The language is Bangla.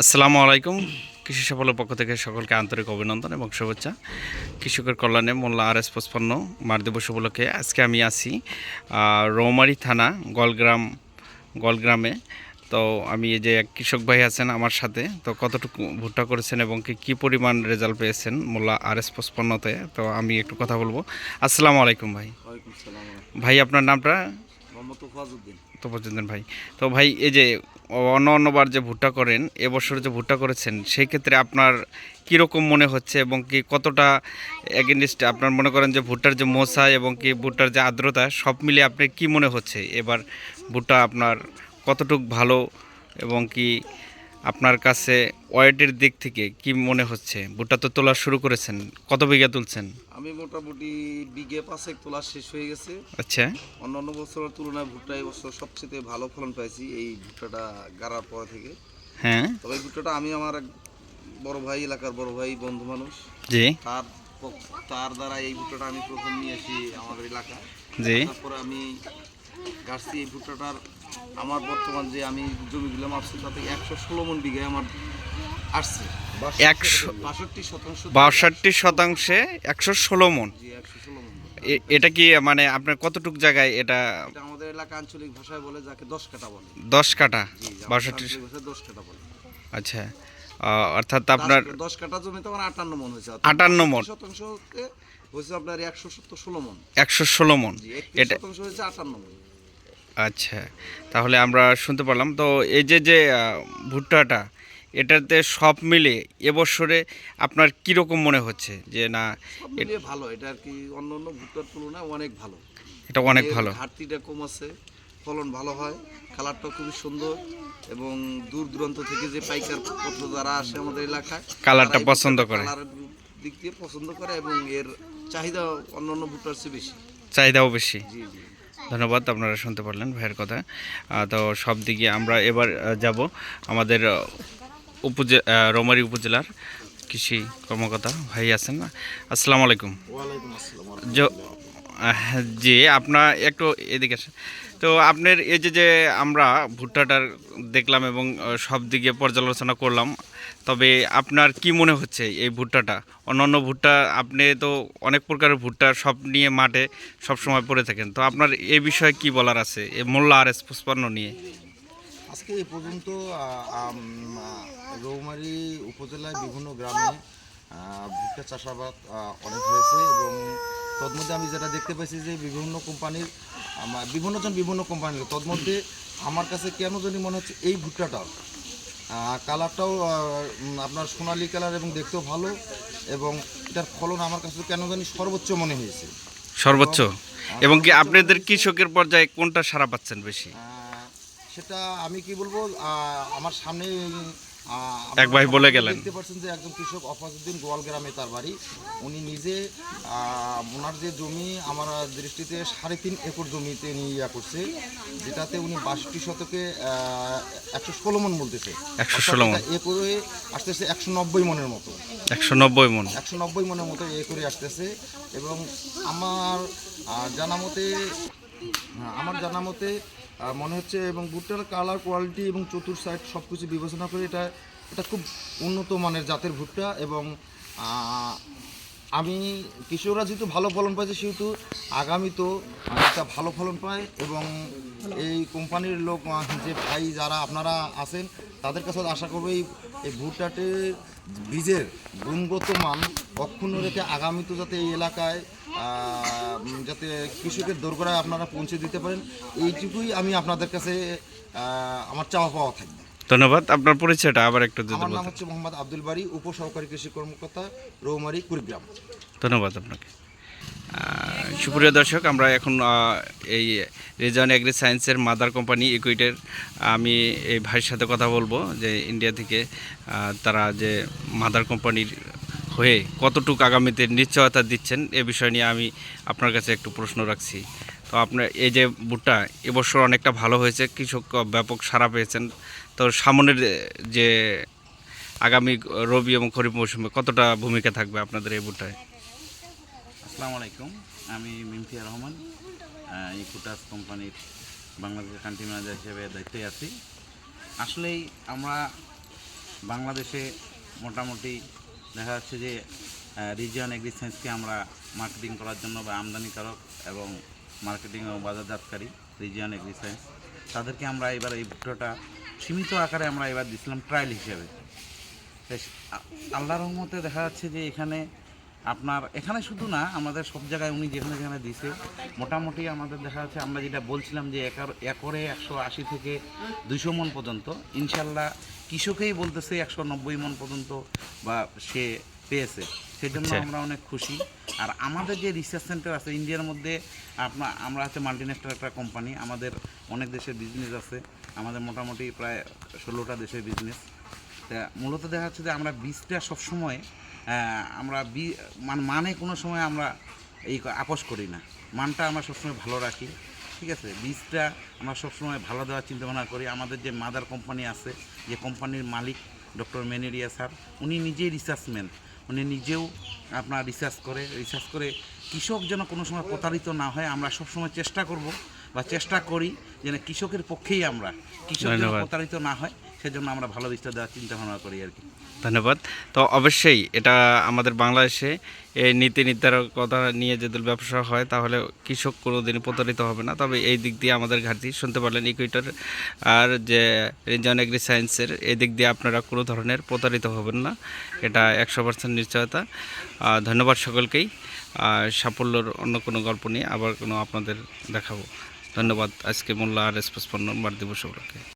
আসসালামু আলাইকুম। কৃষি সফলের পক্ষ থেকে সকলকে আন্তরিক অভিনন্দন এবং শুভেচ্ছা। কৃষকের কল্যাণে মোল্লা আর এস পঁচপান্ন মার দিবস উপলক্ষে আজকে আমি আছি রৌমারী থানা গলগ্রাম গলগ্রামে। তো আমি এই যে এক কৃষক ভাই আছেন আমার সাথে তো কতটুকু ভুট্টা করেছেন এবং কি কী পরিমাণ রেজাল্ট পেয়েছেন মোল্লা আর এস পঁচপান্নতে তো আমি একটু কথা বলব। আসসালামু আলাইকুম ভাই। ভাই আপনার নামটা? মোহাম্মদ তো ভাই। তো ভাই এই যে অন্য অন্যবার যে ভুট্টা করেন এবছর যে ভুট্টা করেছেন, সেই ক্ষেত্রে আপনার কীরকম মনে হচ্ছে এবং কি কতটা এগেনস্ট আপনার মনে করেন যে ভুট্টার যে মশা এবং কি ভুট্টার যে আর্দ্রতা, সব মিলে আপনার কি মনে হচ্ছে? এবার ভুট্টা আপনার কতটুক ভালো এবং কি আপনার কাছে ওয়েটের দিক থেকে কি মনে হচ্ছে? ভুট্টা তো তোলা শুরু করেছেন। কত বিঘা তুলছেন? আমি মোটামুটি বিঘে পাঁচেক তোলা শেষ হয়ে গেছে। আচ্ছা। অন্যান্য বছরের তুলনায় ভুট্টা এই বছর সবচেয়ে ভালো ফলন পাইছি এই ভুট্টাটা গাড়ার পর থেকে। হ্যাঁ। তবে ভুট্টাটা আমি আমার এক বড় ভাই এলাকার বড় ভাই বন্ধু মানুষ। জি। তার তার দ্বারা এই ভুট্টাটা আমি প্রথম নিয়ে আসি আমাদের এলাকায়। জি। তারপরে আমি গাছটি এই ভুট্টাটার আমার বর্তমান যে আমি জমিগুলো মাপছি তাতে একশো ষোলো মন বিঘায় আমার আসছে। একশো বাষট্টি শতাংশ বাষট্টি শতাংশে একশো ষোলো মন। মন। এটা কি মানে আপনার কতটুক জায়গায় এটা? আমাদের এলাকা আঞ্চলিক ভাষায় বলে যাকে দশ কাটা বলে। দশ কাটা বাষট্টি দশ কাটা বলে। আচ্ছা অর্থাৎ আপনার দশ- কাটা জমিতে আমার আটান্ন মন হয়েছে। আটান্ন মণ। শতাংশ হয়েছে আপনার একশো সত্তর ষোলো মন। একশো ষোলো মন। এটা শতাংশ হয়েছে আটান্ন মন। আচ্ছা তাহলে আমরা শুনতে পারলাম। তো এই যে যে ভুট্টাটা এটাতে সব মিলে এবছরে আপনার কীরকম মনে হচ্ছে যে না ভালো। এটা আর কি অন্য অন্য ভুট্টার তুলনায় অনেক ভালো। এটা অনেক ভালো। ঘাটতিটা কম আছে ফলন ভালো হয় কালারটা খুবই সুন্দর এবং দূর দূরান্ত থেকে যে পাইকার পত্র যারা আসে আমাদের এলাকায় কালারটা পছন্দ করে। কালারের দিক দিয়ে পছন্দ করে এবং এর চাহিদা অন্যান্য ভুট্টার চেয়ে বেশি। চাহিদাও বেশি। জি জি। ধন্যবাদ আপনারা শুনতে পারলেন ভাইয়ের কথা। তো সব দিকে আমরা এবার যাব আমাদের উপজে রৌমারী উপজেলার কৃষি কর্মকর্তা ভাই আছেন না? আসসালামু আলাইকুম। জি আপনার একটু এদিকে আসেন। তো আপনার এই যে যে আমরা ভুট্টাটার দেখলাম এবং সব দিকে পর্যালোচনা করলাম তবে আপনার কি মনে হচ্ছে এই ভুট্টাটা? অন্যান্য ভুট্টা, আপনি তো অনেক প্রকারের ভুট্টা সব নিয়ে মাঠে সব সময় পড়ে থাকেন। তো আপনার এই বিষয়ে কি বলার আছে? এই মোল্লা আর এস পুষ্পান্ন নিয়ে। আজকে এই পর্যন্ত রৌমারী উপজেলায় বিভিন্ন গ্রামে ভুট্টা চাষাবাদ অনেক হয়েছে এবং তন্মধ্যে আমি যেটা দেখতে পাইছি যে বিভিন্ন কোম্পানির বিভিন্নজন বিভিন্ন কোম্পানির, তন্মধ্যে আমার কাছে কেন জানি মনে হচ্ছে এই ভুট্টাটা কালারটাও আপনার সোনালি কালার এবং দেখতেও ভালো। এবং এটার ফলন আমার কাছে কেন জানি সর্বোচ্চ মনে হয়েছে। সর্বোচ্চ? এবং কি আপনাদের কৃষকের পর্যায়ে কোনটা সারা পাচ্ছেন বেশি? সেটা আমি কি বলব আমার সামনে এক ভাই বলে গেলেন। দেখতে পাচ্ছেন যে একজন কৃষক অফাজুদ্দিন গোয়াল গ্রামে তার বাড়ি উনি নিজে ওনার যে জমি আমার দৃষ্টিতে সাড়ে তিন একর জমিতে নিয়ে ইয়া করছে যেটাতে উনি বাষট্টি শতকে একশো ষোলো মন বলতেছে 116 মণ। একরে আসতেছে একশো নব্বই মনের মতো একশো নব্বই মন একশো নব্বই মনের মতো এ করে আসতেছে এবং আমার আহ, জানা মতে হ্যাঁ, আমার জানা মতে মনে হচ্ছে এবং ভুট্টার কালার কোয়ালিটি এবং চতুর সাইড সব কিছু বিবেচনা করে এটা এটা খুব উন্নত মানের জাতের ভুট্টা এবং আমি কৃষকরা যেহেতু ভালো ফলন পাইছে সেহেতু আগামী তো একটা ভালো ফলন পায় এবং এই কোম্পানির লোক যে ভাই যারা আপনারা আছেন, তাদের কাছে আশা করব এই এই ভুট্টাটির বীজের গুণগত মান অক্ষুণ্ণ রেখে আগামী তো যাতে এই এলাকায় যাতে কৃষকের দোরগোড়ায় আপনারা পৌঁছে দিতে পারেন এইটুকুই আমি আপনাদের কাছে আমার চাওয়া পাওয়া থাকবে। ধন্যবাদ। আপনার পরিচয়টা আবার একটু আমার নাম হচ্ছে মোহাম্মদ আব্দুল বাড়ি উপসহকারী কৃষি কর্মকর্তা রৌমারি কুড়িগ্রাম। ধন্যবাদ আপনাকে। সুপ্রিয় দর্শক আমরা এখন এই রেজান এগ্রি সায়েন্সের মাদার কোম্পানি ইকুইটের আমি এই ভাইয়ের সাথে কথা বলব যে ইন্ডিয়া থেকে তারা যে মাদার কোম্পানির হয়ে কতটুকু আগামীতে নিশ্চয়তা দিচ্ছেন, এ বিষয় নিয়ে আমি আপনার কাছে একটু প্রশ্ন রাখছি। তো আপনার এই যে ভুট্টা এবছর অনেকটা ভালো হয়েছে, কৃষক ব্যাপক সাড়া পেয়েছেন। তো সামনের যে আগামী রবি এবং খরিফ মৌসুমে কতটা ভূমিকা থাকবে আপনাদের এই ভুট্টায় আসসালামু আলাইকুম, আমি মিমফিয়া রহমান। ইকুটাস কোম্পানির বাংলাদেশের কান্ট্রি ম্যানেজার হিসেবে দায়িত্বে আছি। আসলেই আমরা বাংলাদেশে মোটামুটি দেখা যাচ্ছে যে রিজিয়ন এগ্রি সায়েন্সকে আমরা মার্কেটিং করার জন্য বা আমদানিকারক এবং মার্কেটিং ও বাজারজাতকারী রিজিয়ন এগ্রি সায়েন্স তাদেরকে আমরা এবার এই ভুট্টাটা সীমিত আকারে আমরা এবার দিছিলাম ট্রায়াল হিসেবে। বেশ, আ- আল্লাহর রহমতে দেখা যাচ্ছে যে এখানে আপনার এখানে শুধু না আমাদের সব জায়গায় উনি যেখানে যেখানে দিছে মোটামুটি আমাদের দেখা যাচ্ছে আমরা যেটা বলছিলাম যে একর একরে একশো আশি থেকে দুইশো মন পর্যন্ত। ইনশাল্লাহ কৃষকেই বলতেছে একশো নব্বই মন পর্যন্ত বা সে পেয়েছে। সেজন্য আচ্ছা। আমরা অনেক খুশি। আর আমাদের যে রিসার্চ সেন্টার আছে ইন্ডিয়ার মধ্যে আপনার আমরা হচ্ছে মাল্টিনেশনাল একটা কোম্পানি আমাদের অনেক দেশের বিজনেস আছে। আমাদের মোটামুটি প্রায় ষোলোটা দেশের বিজনেস তা মূলত দেখা যাচ্ছে যে আমরা বীজটা সবসময় আমরা বি মান মানে কোনো সময় আমরা এই আপোষ করি না। মানটা আমরা সবসময় ভালো রাখি। ঠিক আছে বীজটা আমরা সবসময় ভালো দেওয়ার চিন্তাভাবনা করি। আমাদের যে মাদার কোম্পানি আছে যে কোম্পানির মালিক ডক্টর মেনেরিয়া স্যার উনি নিজেই রিসার্চম্যান উনি নিজেও আপনার রিসার্চ করে রিসার্চ করে কৃষক যেন কোনো সময় প্রতারিত না হয় আমরা সবসময় চেষ্টা করব বা চেষ্টা করি যেন কৃষকের পক্ষেই আমরা কৃষক যেন প্রতারিত না হয়। সেজন্য আমরা ভালো বীজটা দেওয়ার চিন্তা ভাবনা করি আর কি। ধন্যবাদ। তো অবশ্যই এটা আমাদের বাংলাদেশে এই নীতি নির্ধারকতা নিয়ে যদি ব্যবসা হয়, তাহলে কৃষক কোনোদিনই প্রতারিত হবে না। তবে এই দিক দিয়ে আমাদের ঘাটতি। শুনতে পারলেন ইকুইটার আর যে রিজন এগ্রি সায়েন্সের এই দিক দিয়ে আপনারা কোনো ধরনের প্রতারিত হবেন না। এটা একশো পার্সেন্ট নিশ্চয়তা। ধন্যবাদ সকলকেই। সাফল্যর অন্য কোনো গল্প নিয়ে আবার কোনো আপনাদের দেখাবো। ধন্যবাদ। আজকে মোল্লা আর এসপেস পণ্য বার দিবস উপলক্ষে